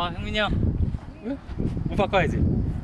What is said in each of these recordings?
아 형민이 형. 응? 옷 바꿔야지.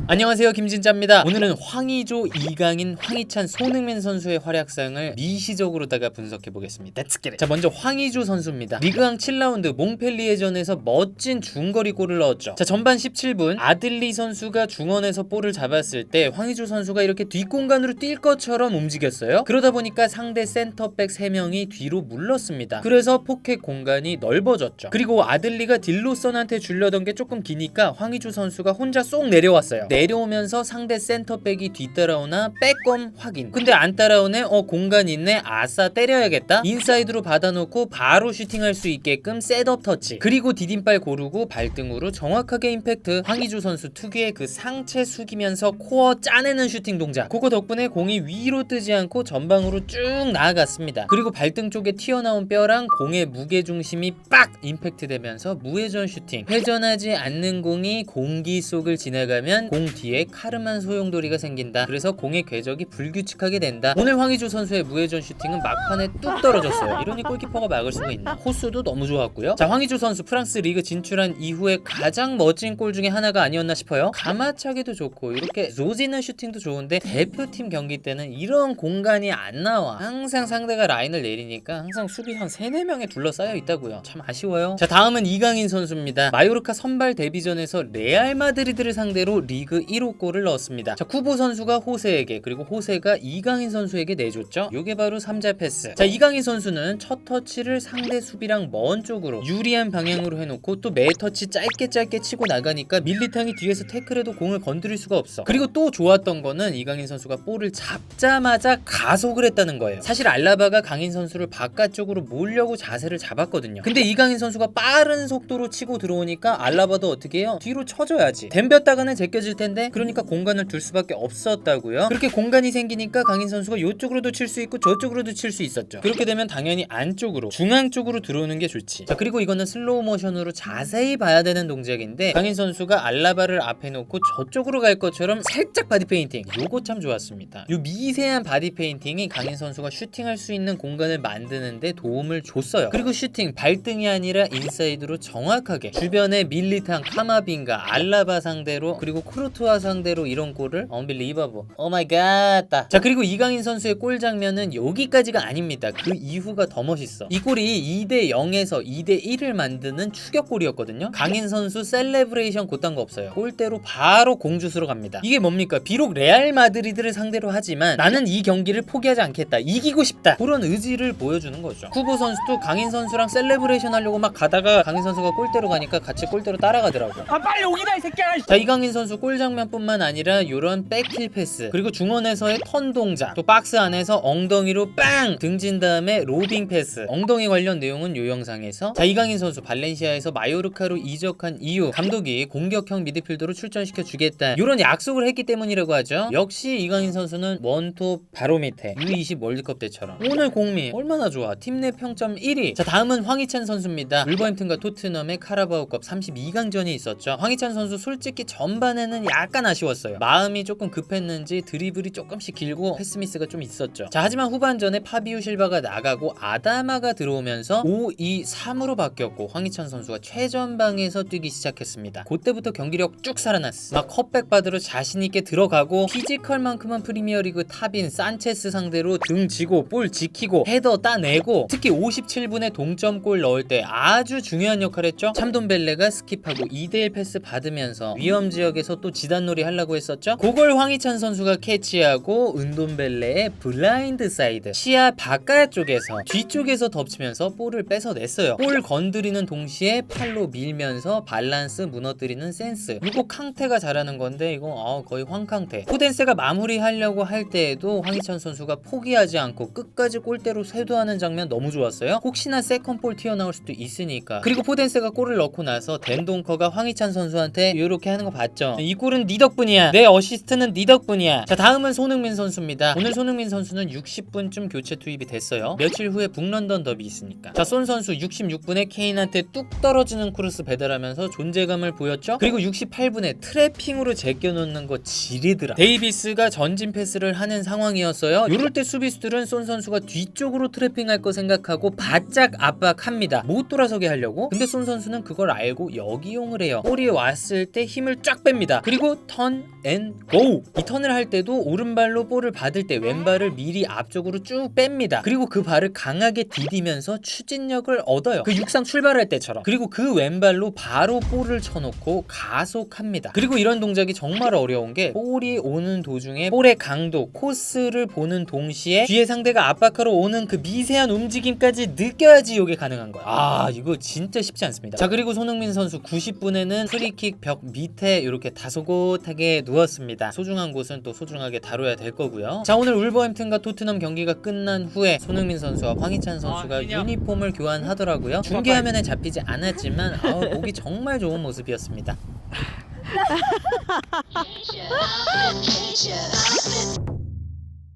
안녕하세요 김진짜입니다. 오늘은 황의조, 이강인, 황희찬, 손흥민 선수의 활약상을 미시적으로다가 분석해 보겠습니다. Let's get it. 자 먼저 황의조 선수입니다. 리그왕 7라운드 몽펠리에전에서 멋진 중거리 골을 넣었죠. 자 전반 17분 아들리 선수가 중원에서 볼을 잡았을 때 황의조 선수가 이렇게 뒷공간으로 뛸 것처럼 움직였어요. 그러다 보니까 상대 센터백 3명이 뒤로 물렀습니다. 그래서 포켓 공간이 넓어졌죠. 그리고 아들리가 딜로선한테 줄려던 게 조금 기니까 황의조 선수가 혼자 쏙 내려왔어요 내려오면서 상대 센터백이 뒤따라오나 빼꼼 확인. 근데 안 따라오네? 어 공간 있네? 아싸 때려야겠다. 인사이드로 받아놓고 바로 슈팅할 수 있게끔 셋업 터치. 그리고 디딤발 고르고 발등으로 정확하게 임팩트. 황의조 선수 특유의 그 상체 숙이면서 코어 짜내는 슈팅 동작. 그거 덕분에 공이 위로 뜨지 않고 전방으로 쭉 나아갔습니다. 그리고 발등 쪽에 튀어나온 뼈랑 공의 무게중심이 빡 임팩트 되면서 무회전 슈팅. 회전하지 않는 공이 공기 속을 지나가면 공 뒤에 카르만 소용돌이가 생긴다. 그래서 공의 궤적이 불규칙하게 된다. 오늘 황의조 선수의 무회전 슈팅은 막판에 뚝 떨어졌어요. 이러니 골키퍼가 막을 수가 있나? 호수도 너무 좋았고요. 자 황의조 선수 프랑스 리그 진출한 이후에 가장 멋진 골 중에 하나가 아니었나 싶어요. 가마차기도 좋고 이렇게 조지는 슈팅도 좋은데 대표팀 경기 때는 이런 공간이 안 나와. 항상 상대가 라인을 내리니까 항상 수비 한 3, 4명에 둘러싸여 있다고요. 참 아쉬워요. 자 다음은 이강인 선수입니다. 마요르카 선발 데뷔전에서 레알 마드리드를 상대로 리그 1호 골을 넣었습니다. 자 쿠보 선수가 호세에게 그리고 호세가 이강인 선수에게 내줬죠. 요게 바로 3자 패스. 자 이강인 선수는 첫 터치를 상대 수비랑 먼 쪽으로 유리한 방향으로 해놓고 또 매 터치 짧게 짧게 치고 나가니까 밀리탕이 뒤에서 태클해도 공을 건드릴 수가 없어. 그리고 또 좋았던 거는 이강인 선수가 볼을 잡자마자 가속을 했다는 거예요. 사실 알라바가 강인 선수를 바깥쪽으로 몰려고 자세를 잡았거든요. 근데 이강인 선수가 빠른 속도로 치고 들어오니까 알라바도 어떻게 해요? 뒤로 쳐줘야지. 댐볐다가는 제껴질 텐데 그러니까 공간을 둘 수밖에 없었다고요? 그렇게 공간이 생기니까 강인 선수가 이쪽으로도 칠 수 있고 저쪽으로도 칠 수 있었죠. 그렇게 되면 당연히 안쪽으로 중앙 쪽으로 들어오는 게 좋지. 자 그리고 이거는 슬로우 모션으로 자세히 봐야 되는 동작인데 강인 선수가 알라바를 앞에 놓고 저쪽으로 갈 것처럼 살짝 바디 페인팅. 요거 참 좋았습니다. 요 미세한 바디 페인팅이 강인 선수가 슈팅할 수 있는 공간을 만드는데 도움을 줬어요. 그리고 슈팅 발등이 아니라 인사이드로 정확하게 주변에 밀리탕 카마빈가 알라바 상대로 그리고 크루트와 상대로 이런 골을? 언빌리버버 오마이갓 자 그리고 이강인 선수의 골 장면은 여기까지가 아닙니다. 그 이후가 더 멋있어. 이 골이 2대 0에서 2대 1을 만드는 추격골이었거든요. 강인 선수 셀레브레이션 곧단 거 없어요. 골대로 바로 공주수로 갑니다. 이게 뭡니까? 비록 레알 마드리드를 상대로 하지만 나는 이 경기를 포기하지 않겠다. 이기고 싶다. 그런 의지를 보여주는 거죠. 후보 선수도 강인 선수랑 셀레브레이션 하려고 막 가다가 강인 선수가 골대로 가니까 같이 골대로 따라가더라고. 아 빨리 오기다 이 새끼야. 자 이강인 선수 골 장면뿐만 아니라 이런 백힐 패스 그리고 중원에서의 턴 동작 또 박스 안에서 엉덩이로 빵 등진 다음에 로빙 패스. 엉덩이 관련 내용은 요 영상에서 자 이강인 선수 발렌시아에서 마요르카로 이적한 이후 감독이 공격형 미드필더로 출전시켜 주겠다. 이런 약속을 했기 때문이라고 하죠. 역시 이강인 선수는 원톱 바로 밑에 U20 월드컵 때처럼. 오늘 공미 얼마나 좋아. 팀 내 평점 1위. 자 다음은 황희찬 선수입니다. 울버햄튼과 토트넘의 카라바오컵 32강전이 있었죠. 황희찬 선수 솔직히 전반에는 약간 아쉬웠어요. 마음이 조금 급했는지 드리블이 조금씩 길고 패스미스가 좀 있었죠. 자 하지만 후반전에 파비우 실바가 나가고 아다마가 들어오면서 5-2-3으로 바뀌었고 황희찬 선수가 최전방에서 뛰기 시작했습니다. 그때부터 경기력 쭉 살아났어. 막 컵백 받으러 자신 있게 들어가고 피지컬만큼은 프리미어리그 탑인 산체스 상대로 등 지고 볼 지키고 헤더 따내고 특히 57분에 동점골 넣을 때 아주 중요한 역할을 했죠. 참돈벨레가 스킵하고 2대1 패스 받으면서 위험 지역에서 또 지단놀이 하려고 했었죠? 그걸 황희찬 선수가 캐치하고 은돈벨레의 블라인드 사이드 시야 바깥쪽에서 뒤쪽에서 덮치면서 볼을 뺏어냈어요. 볼 건드리는 동시에 팔로 밀면서 밸런스 무너뜨리는 센스. 이거 캉테가 잘하는 건데 이거 어, 거의 황캉테 포덴세가 마무리하려고 할 때에도 황희찬 선수가 포기하지 않고 끝까지 골대로 쇄도하는 장면 너무 좋았어요. 혹시나 세컨볼 튀어나올 수도 있으니까. 그리고 포덴세가 골을 넣고 나서 덴동커가 황희찬 선수한테 이렇게 하는 거 봤죠? 이골 은 네 덕분이야. 내 어시스트는 네 덕분이야. 자 다음은 손흥민 선수입니다. 오늘 손흥민 선수는 60분쯤 교체 투입이 됐어요. 며칠 후에 북런던 더비 있으니까. 자손 선수 66분에 케인한테 뚝 떨어지는 크로스 배달하면서 존재감을 보였죠. 그리고 68분에 트래핑으로 제껴놓는 거 지리더라. 데이비스가 전진 패스를 하는 상황이었어요. 이럴 때 수비수들은 손 선수가 뒤쪽으로 트래핑할 거 생각하고 바짝 압박합니다. 못 돌아서게 하려고. 근데 손 선수는 그걸 알고 여기용을 해요. 볼이 왔을 때 힘을 쫙 뺍니다. 그리고 턴 앤 고! 이 턴을 할 때도 오른발로 볼을 받을 때 왼발을 미리 앞쪽으로 쭉 뺍니다. 그리고 그 발을 강하게 디디면서 추진력을 얻어요. 그 육상 출발할 때처럼. 그리고 그 왼발로 바로 볼을 쳐놓고 가속합니다. 그리고 이런 동작이 정말 어려운 게 볼이 오는 도중에 볼의 강도, 코스를 보는 동시에 뒤에 상대가 압박하러 오는 그 미세한 움직임까지 느껴야지 이게 가능한 거야. 아 이거 진짜 쉽지 않습니다. 자 그리고 손흥민 선수 90분에는 프리킥 벽 밑에 이렇게 다소 곳하게 누웠습니다. 소중한 곳은 또 소중하게 다뤄야 될 거고요. 자 오늘 울버햄튼과 토트넘 경기가 끝난 후에 손흥민 선수와 황희찬 선수가 아, 유니폼을 교환하더라고요. 중계 화면에 잡히지 않았지만 아우, 보기 정말 좋은 모습이었습니다.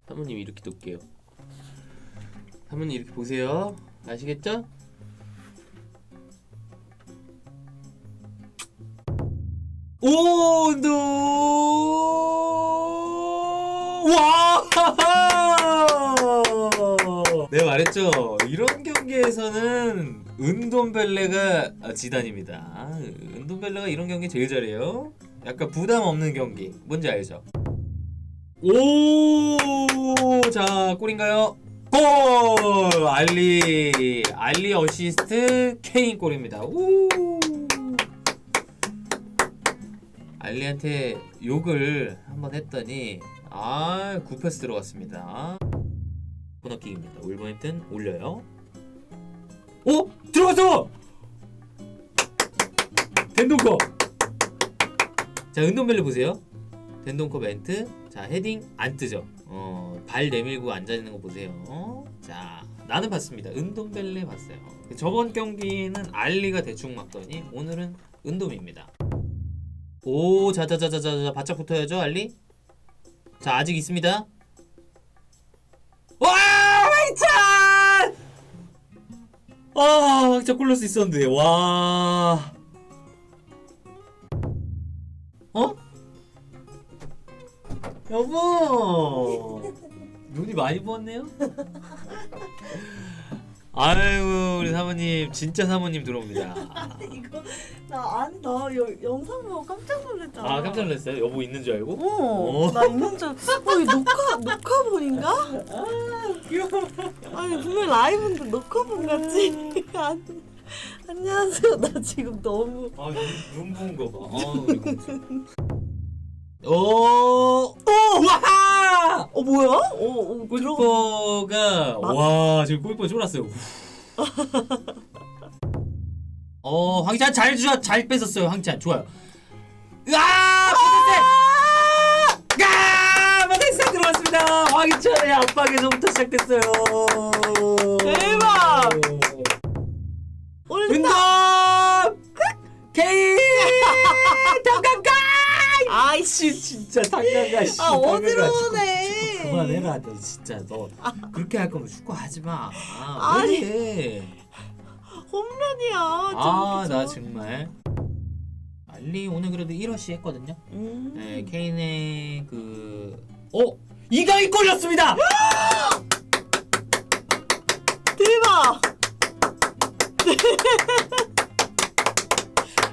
사모님 이렇게 놓을게요. 사모님 이렇게 보세요. 아시겠죠? 오도 와! 내가 말했죠. 이런 경기에서는 은돈벨레가 아, 지단입니다. 은돈벨레가 이런 경기 제일 잘해요. 약간 부담 없는 경기. 뭔지 알죠? 오, 자, 골인가요? 골! 알리, 알리 어시스트 케인 골입니다. 오! 알리한테 욕을 한번 했더니 아, 굿패스 들어갔습니다. 코너킥입니다. 울버햄튼 올려요. 오! 들어갔어! 덴동커! 자, 은돈벨레 보세요. 덴동커 멘트. 자, 헤딩 안 뜨죠. 어, 발 내밀고 앉아 있는 거 보세요. 어? 자, 나는 봤습니다. 은돔벨레 봤어요. 저번 경기는 알리가 대충 막더니 오늘은 은돔입니다. 오, 자자자자자자 바짝 붙어야죠, 알리. 자, 아직 있습니다. 와, 황찬! 아, 황찬 골 넣을 수 있었는데. 와. 어? 여보 눈이 많이 부었네요. 아유 우리 사모님 진짜 사모님 들어옵니다. 이거 나 아니 나 여, 영상 보고 깜짝 놀랐잖아. 아 깜짝 놀랐어요. 여보 있는 줄 알고? 어, 어. 나 있는 줄. 어, 이 녹화 녹화본인가? 아니 분명 라이브인데 녹화본 같지? 아니, 안녕하세요. 나 지금 너무 아눈 부은 거 봐. 아 공주. 오, 오, 와! 어 뭐야? 어, 어 들어. 골키퍼가 와 지금 골키퍼 쫄았어요. 어 황찬 잘 주자 잘 뺏었어요 황찬 좋아요. 으아 마데세! 야 마데세 들어왔습니다. 황찬의 압박에서부터 시작됐어요. 대박! 은담 케인 당강가 아이씨. 진짜 당강가 씨. 아 어디로 당강가. 오네. 축구 그만해라 너 진짜 너 그렇게 할 거면 축구 하지 마. 아니. 왜? 홈런이야. 아, 나 저. 정말. 알리 오늘 그래도 1어시 했거든요. 음. 네, 케인의 그 어? 이강인 골렸습니다. 대박.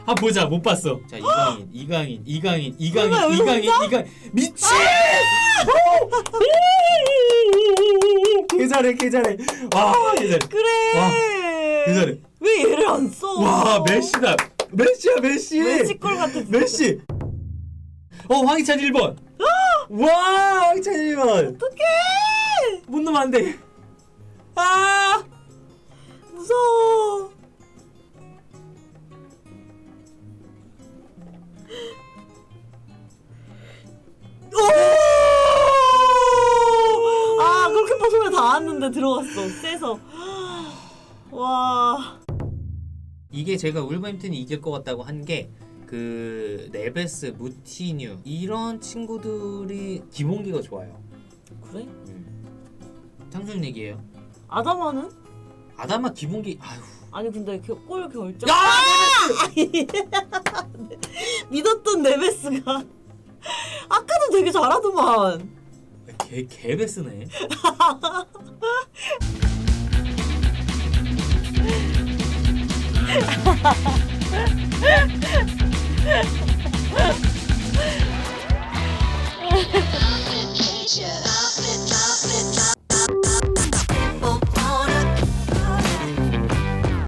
한 보자. 못 봤어. 자, 이강인, 이강인, 이강인, 이강인, 설마, 여기 이강인, 이강인. 미친! 개 잘해, 개 잘해. 와, 개 잘해. 그래. 와, 개 잘해. 왜 얘를 안 써? 와, 메시다. 메시야, 메시. 메시 골 같아. 메시. 어, 황희찬 1번. 와, 황희찬 1번. 어떡해! 못 넣으면 안 돼. 아! 무서워. 오! 아 그렇게 벗으면 다 왔는데 들어갔어. 세서. 와. 이게 제가 울버햄튼이 이길 것 같다고 한게 그 네베스, 무티뉴 이런 친구들이 기본기가 좋아요. 그래? 음. 창준 얘기예요. 아담아는? 아담아 기본기 아휴. 아니 근데 겨- 골 결정 야! 믿었던 네베스가 아까도 되게 잘하더만 개 개베스네.